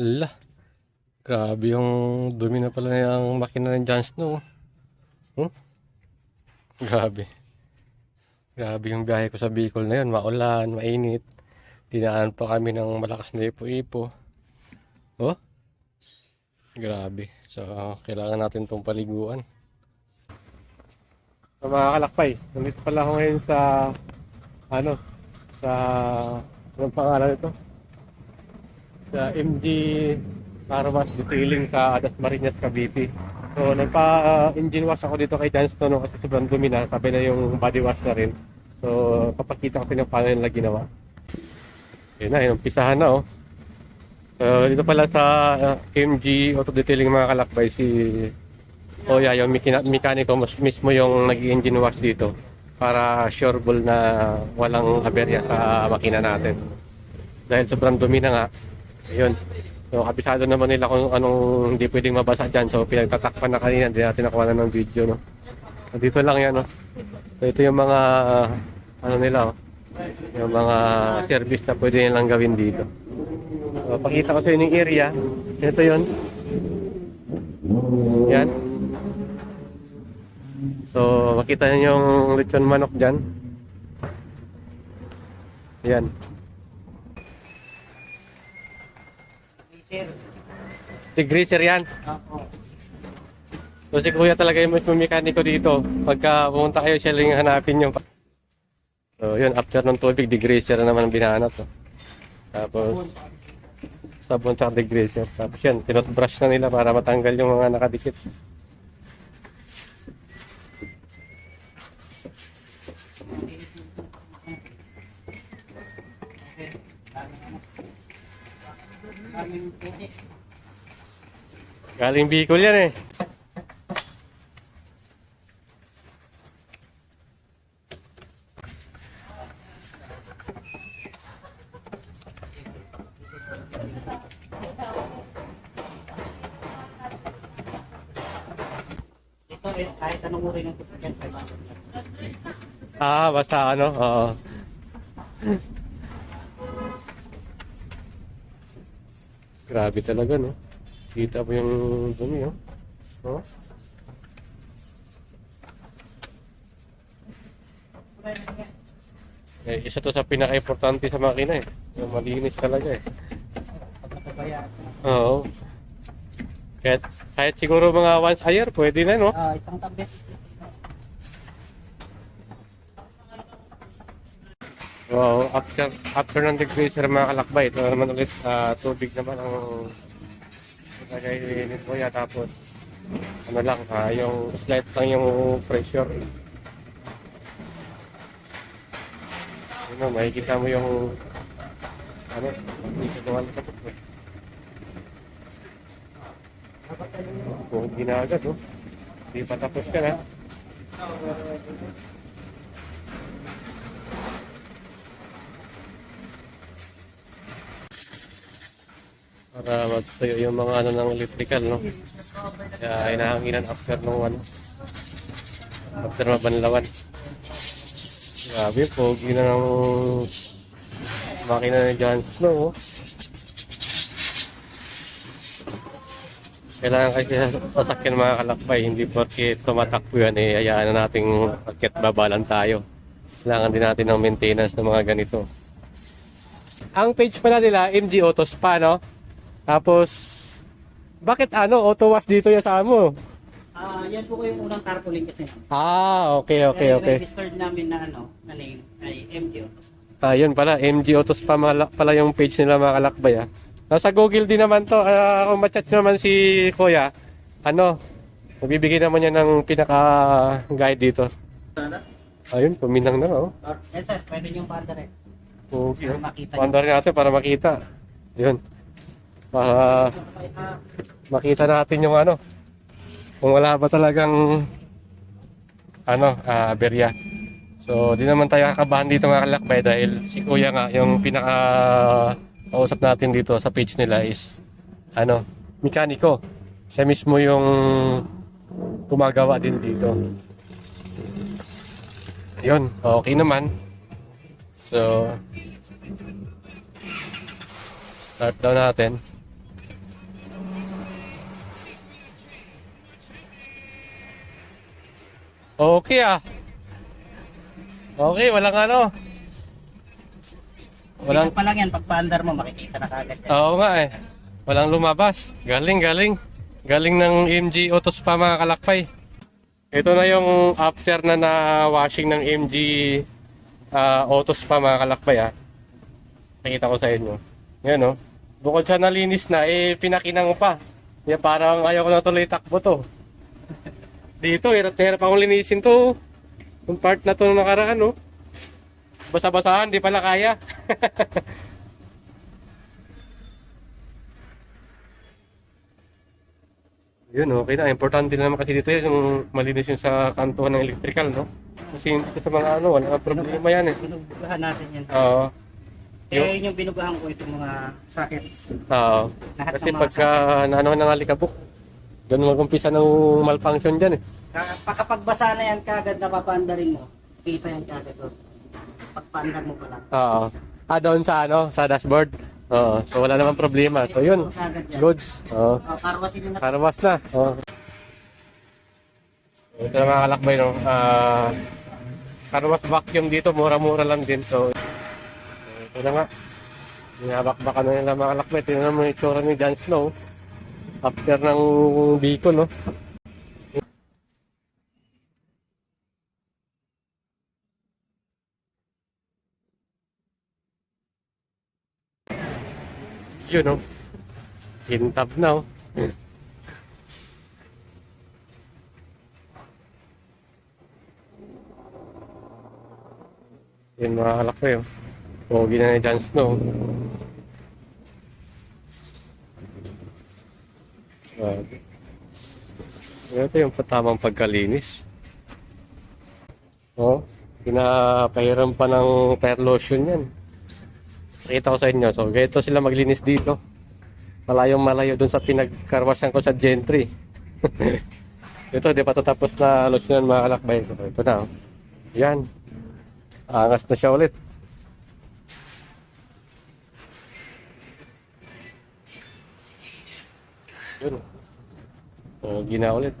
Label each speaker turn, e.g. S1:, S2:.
S1: La. Grabe yung dumi na pala yung makina ng John Snow. Hmm? Grabe. Grabe yung biyahe ko sa Bicol na yun. Maulan, mainit. Dinaan pa kami ng malakas na ipo-ipo. Oh? Grabe. So, kailangan natin itong paliguan. So, mga kalakpay, nandito pala ako ngayon sa, ano, sa, anong pangalan ito? Sa MG Carawas Detailing sa Adas Marinas, Cavite. So, nagpa-engine wash ako dito kay Dance no, kasi sobrang dumi na, sabi na yung body wash na rin. So, papakita ko paano nila ginawa. Yun na, yung pisahan na oh. So, dito pala sa uh, MG Auto Detailing mga kalakbay si Oya, yung mekina- mekaniko mismo yung nag-engine wash dito para sureball na walang aberya sa makina natin. Dahil sobrang dumi na nga. Ayun. So, kabisado naman nila kung anong hindi pwedeng mabasa dyan. So, pinagtatakpan na kanina. Hindi natin nakuha na ng video, no? So, dito lang yan, no? So, ito yung mga, uh, ano nila, oh. Yung mga service na pwede nilang gawin dito. So, pakita ko sa inyo yung area. Ito yun. Yan. So, makita niyo yung lechon manok dyan. Yan.
S2: Sir.
S1: Si Greaser yan.
S2: Opo.
S1: So si Kuya talaga yung mismo mekaniko dito. Pagka pumunta kayo, siya lang yung hanapin nyo. So yun, after ng tubig, degreaser na naman ang binahanap. To. Tapos, sabon sa degreaser. Tapos yan, tinotbrush na nila para matanggal yung mga nakadikit. Galing Bicol yan eh.
S2: Kahit anong uri ng sasakyan, 500.
S1: Ah, basta ano, oo. Grabe talaga, no? Kita mo yung dumi, oh. Oh. Eh, isa to sa pinaka-importante sa makina eh. Yung malinis talaga eh. Oo. Kahit, kahit siguro mga once a year, pwede na, no?
S2: Ah, isang tablet.
S1: Wow, after, after ng degreaser mga kalakbay, ito naman ulit ah, tubig naman ang ilagay ni Kuya tapos ano lang, ah, yung slight lang yung pressure. Ano, makikita mo yung ano, dito doon sa kapot. Kung hindi na agad, oh. Hindi pa tapos ka na. Para magtuyo yung mga ano ng electrical no? Kaya inahanginan after nung ano after mabanlawan. Grabe pogi na ng makina ni John Snow oh. kailangan kasi sasakyan mga kalakbay hindi porque tumatakbo yan eh hayaan na nating akit babalan tayo. Kailangan din natin ng maintenance ng mga ganito. Ang page pala nila MG Autos pa no tapos, bakit ano, auto wash dito yan sa amo?
S2: Ah, yan po ko yung unang carpooling kasi.
S1: Ah, okay, okay,
S2: Kaya
S1: okay.
S2: registered namin na ano, na name ay MG.
S1: Ah, yun pala, MG Autos pa mala- pala yung page nila mga kalakbay ah. Nasa Google din naman to. Ah, kung machat nyo naman si Kuya, ano, mabibigay naman yan ng pinaka-guide dito. Ayun, puminang na oh.
S2: Yan sir, pwede niyong paanda rin.
S1: Okay.
S2: Para makita
S1: Panda rin natin para makita. Yun. Para makita natin yung ano, kung wala ba talagang ano, ah, berya. So, di naman tayo kakabahan dito mga kalakbay dahil si Kuya nga, yung pinaka kausap natin dito sa page nila is ano, mekaniko. Siya mismo yung gumagawa din dito. Yun, okay naman. So, start daw natin. Okay ah. Okay, walang ano. Walang,
S2: pa lang yan, pag paandar mo, makikita na kagad yan.
S1: oo nga eh. Walang lumabas. Galing, galing. Galing ng MG Autos pa mga kalakpay. Ito na yung after na na washing ng MG ah, Autos pa mga kalakpay ah. Nakita ko sa inyo. Yan oh. Bukod sa nalinis na, eh pinakinang pa. Yan parang ayaw ko na tuloy takbo to. Dito, hirap na hirap akong linisin to. Yung part na to nung nakaraan, no? Basa-basahan, di pala kaya. Yun, okay na. Importante na naman kasi dito yun, yung malinis yung sa kantuhan ng electrical, no? Kasi dito sa mga ano, wala problema yan eh.
S2: Binubugahan natin yan.
S1: Oo.
S2: Eh, yun yung binugahan ko itong mga sockets.
S1: Oo.
S2: Lahat
S1: Kasi pagka naano ng alikabok, doon mag-umpisa ng malfunction dyan eh.
S2: Ka- Kapag basa na yan kagad na papandarin mo, kita yan kagad doon. Pagpaandar mo pa lang.
S1: Oo. Ah, doon sa ano, sa dashboard. Oo. So wala namang problema. So yun, goods. Oo.
S2: Oh, karwasin mo na.
S1: Karwas na. Oo. Ito na mga kalakbay, no? Ah, karwas vacuum dito, mura-mura lang din. So, ito na nga. Nabakbakan na nila mga kalakbay. Tingnan mo yung itsura ni Jon Snow. After ng Bicol, no? Yun, no? Hintab na, oh. Yun mga kalakbay, oh. Pogi na ni Jon Snow. Grabe. Ito yung patamang pagkalinis. Oh, pinapahiram pa ng tire lotion yan. Nakita ko sa inyo. So, ganito sila maglinis dito. Malayong malayo dun sa pinagkarwasan ko sa Gentry. ito, di pa tapos na lotionan mga kalakbay. So, ito na. Oh. Yan. Angas na siya ulit. Yun. O, gina ulit.